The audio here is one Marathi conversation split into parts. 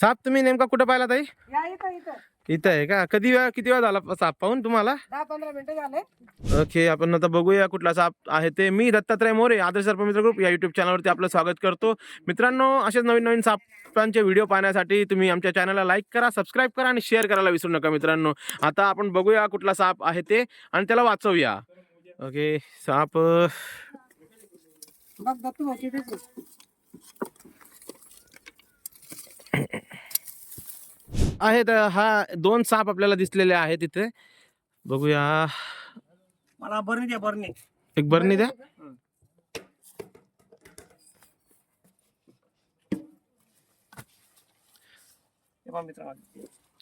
साप तुम्ही नेमका कुठं पाहिला ताई? या इथं इथं. इथं आहे का? कधी वेळा किती वेळा झाला साप पाहून तुम्हाला? दहा पंधरा मिनिटं झाले. ओके आपण आता बघूया कुठला साप आहे ते. मी दत्तात्रय मोरे आदर्श सर्पमित्र ग्रुप या युट्यूब चॅनलवरती आपलं स्वागत करतो. मित्रांनो असेच नवीन नवीन सापांचे व्हिडिओ पाहण्यासाठी तुम्ही आमच्या चॅनलला लाईक करा सबस्क्राईब करा आणि शेअर करायला विसरू नका मित्रांनो. आता आपण बघूया कुठला साप आहे ते आणि त्याला वाचवूया. ओके साप बघ आहेत हा दोन साप आपल्याला दिसलेले आहेत इथे. बघूया. मला बरणी द्या बरणी एक बरणी द्या.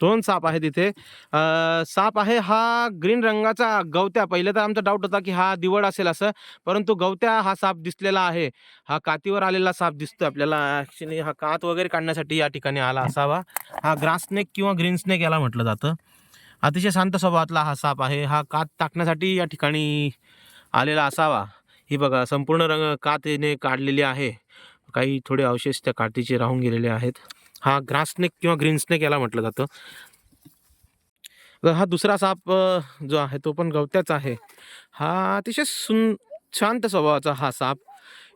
दोन साप आहेत इथे. साप आहे हा ग्रीन रंगाचा गवत्या. पहिले तर आमचा डाऊट होता की हा दिवड असेल असं परंतु गवत्या हा साप दिसलेला आहे. हा कातीवर आलेला साप दिसतो आपल्याला. ऍक्च्युली हा कात वगैरे काढण्यासाठी या ठिकाणी आला असावा. हा ग्रास स्नेक किंवा ग्रीन स्नेक याला म्हटलं जातं. अतिशय शांत स्वभावातला हा साप आहे. हा कात टाकण्यासाठी या ठिकाणी आलेला असावा. ही बघा संपूर्ण रंग कातेने काढलेली आहे. काही थोडे अवशेष त्या काठीचे राहून गेलेले आहेत. हा ग्रास स्नेक किंवा ग्रीन स्नेक याला म्हटलं जातं. हा दुसरा साप जो आहे तो पण गवत्याचा आहे. हा अतिशय सुन शांत स्वभावाचा हा साप.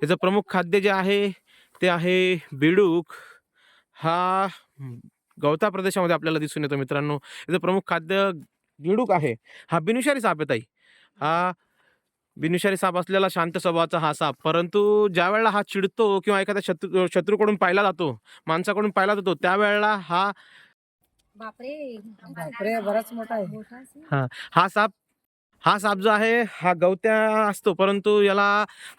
याचं प्रमुख खाद्य जे आहे ते आहे बेडूक. हा गवता प्रदेशामध्ये आपल्याला दिसून येतो मित्रांनो. याचं प्रमुख खाद्य बेडूक आहे. हा बिनुशारी साप आहे हा बिनुशारी साप असलेला शांत स्वभावाचा हा साप. परंतु ज्या वेळेला हा चिडतो किंवा एखाद्या शत्रू शत्रूकडून पाहिला जातो माणसाकडून पाहिला जातो त्यावेळेला हा बापरे! बापरे बराच मोठा आहे. हा साप हा साप जो आहे हा गवत्या असतो. परंतु याला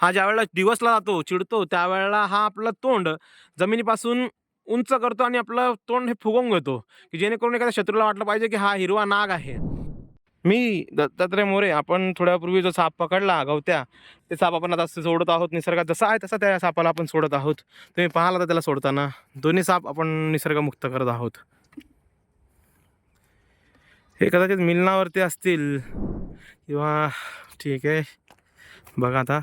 हा ज्या वेळेला दिवसला जातो चिडतो त्यावेळेला हा आपलं तोंड जमिनीपासून उंच करतो आणि आपलं तोंड हे फुगवून घेतो. की जेणेकरून एखाद्या शत्रूला वाटलं पाहिजे की हा हिरवा नाग आहे. मी दत्तात्रय मोरे आपण थोड्यापूर्वी जो साप पकडला गवत्या ते साप आपण आता सोडत आहोत निसर्गात. जसा आहे तसा त्या सापाला आपण सोडत आहोत. तुम्ही पाहाल तर त्याला सोडताना. दोन्ही साप आपण निसर्गमुक्त करत आहोत. हे कदाचित मिलनावरती असतील. किंवा ठीक आहे. बघा आता.